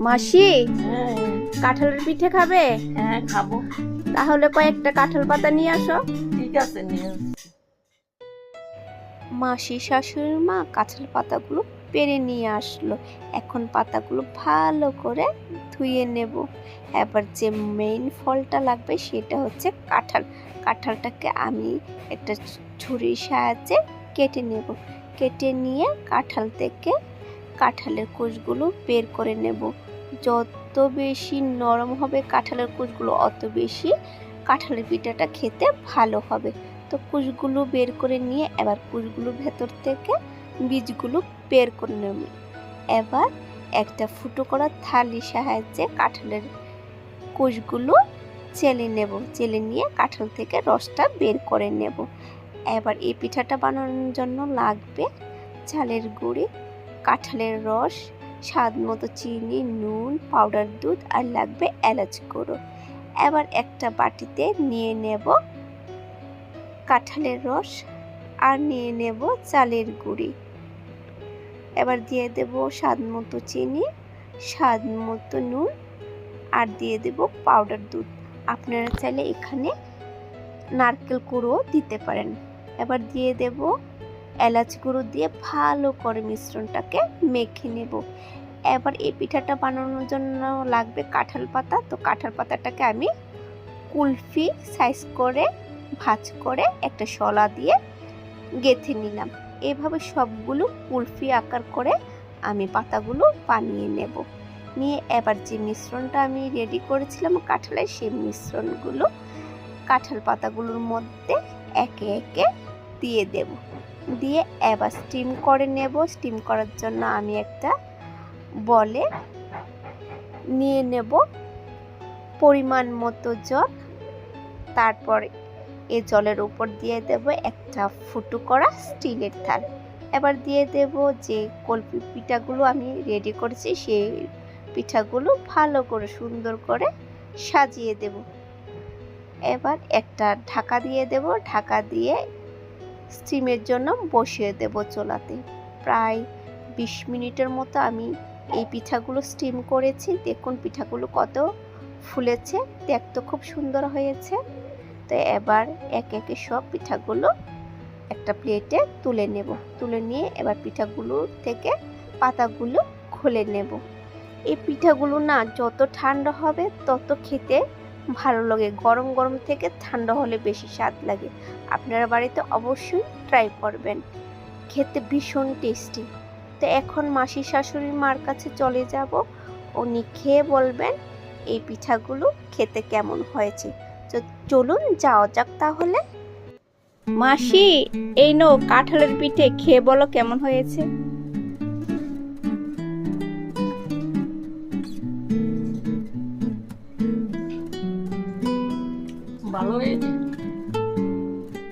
মাসি হ্যাঁ। কাঁঠালের পিঠে খাবে? হ্যাঁ খাব। তাহলে কয়েকটা কাঁঠাল পাতা নিয়ে আসো। ঠিক আছে নিয়ে মাসি শাশুড়ির মা কাঁঠাল পাতাগুলো পেরে নিয়ে আসলো। এখন পাতাগুলো ভালো করে ধুয়ে নেব। এবার যে মেইন ফলটা লাগবে সেটা হচ্ছে কাঁঠাল। কাঁঠালটাকে আমি একটা ছুরির সাহায্যে কেটে নেব। কেটে নিয়ে কাঁঠাল থেকে কাঁঠালের কোষগুলো বের করে নেব। যত বেশি নরম হবে কাঁঠালের কোষগুলো অত বেশি কাঁঠালের পিঠাটা খেতে ভালো হবে। তো কুশগুলো বের করে নিয়ে এবার কুশগুলো ভেতর থেকে বীজগুলো বের করে নেব। এবার একটা ফুটো করা থালির সাহায্যে কাঁঠালের কুশগুলো চেলে নেব। চেলে নিয়ে কাঁঠাল থেকে রসটা বের করে নেব। এবার এই পিঠাটা বানানোর জন্য লাগবে চালের গুঁড়ি কাঁঠালের রস, স্বাদ মতো চিনি, নুন পাউডার দুধ আর লাগবে এলাচ গুঁড়ো। এবার একটা বাটিতে নিয়ে নেব কাঁঠালের রস আর নিয়ে নেব চালের গুঁড়ি। এবার দিয়ে দেব স্বাদ মতো চিনি, স্বাদ মতো নুন আর দিয়ে দেব পাউডার দুধ। আপনারা চাইলে এখানে নারকেল গুঁড়ো দিতে পারেন। এবার দিয়ে দেব এলাচ গুঁড়ো দিয়ে ভালো করে মিশ্রণটাকে মেখে নেব। এবার এই পিঠাটা বানানোর জন্য লাগবে কাঁঠাল পাতা। তো কাঁঠাল পাতাটাকে আমি কুলফি সাইজ করে, ভাজ করে একটা শলা দিয়ে গেঁথে নিলাম। এভাবে সবগুলো কুলফি আকার করে আমি পাতাগুলো বানিয়ে নেব। নিয়ে এবার যে মিশ্রণটা আমি রেডি করেছিলাম কাঁঠালের সেই মিশ্রণগুলো কাঁঠাল পাতাগুলোর মধ্যে একে একে দিয়ে দেব। দিয়ে এবার স্টিম করে নেব। স্টিম করার জন্য আমি একটা বলে নিয়ে নেব পরিমাণ মতো জল। তারপর এ জলের উপর দিয়ে দেব একটা ফুটো করা স্টিলের থাল। এবার দিয়ে দেব যে কলপি পিঠাগুলো আমি রেডি করেছি, সেই পিঠাগুলো ভালো করে সুন্দর করে সাজিয়ে দেব। এবার একটা ঢাকা দিয়ে দেব। ঢাকা দিয়ে স্টিমের জন্য বসিয়ে দেব চোলাতে। প্রায় বিশ মিনিটের মতো আমি এই পিঠাগুলো স্টিম করেছি। দেখুন পিঠাগুলো কত ফুলেছে, দেখতে খুব সুন্দর হয়েছে। তো এবার এক একে সব পিঠাগুলো একটা প্লেটে তুলে নেব। তুলে নিয়ে এবার পিঠাগুলো থেকে পাতাগুলো খুলে নেব। এই পিঠাগুলো না যত ঠান্ডা হবে তত খেতে ভালো লাগে। গরম গরম থেকে ঠান্ডা হলে বেশি স্বাদ লাগে। আপনারা বাড়িতে অবশ্যই ট্রাই করবেন। খেতে ভীষণ টেস্টি তো এখন মাসি শাশুড়ির মার কাছে চলে যাব। উনি খেয়ে বলবেন এই পিঠাগুলো খেতে কেমন হয়েছে। তো চলুন যাওয়া যাক তাহলে। মাসি, এই নো কাঁঠালের পিঠে খেয়ে বলো কেমন হয়েছে। ভালো হয়েছে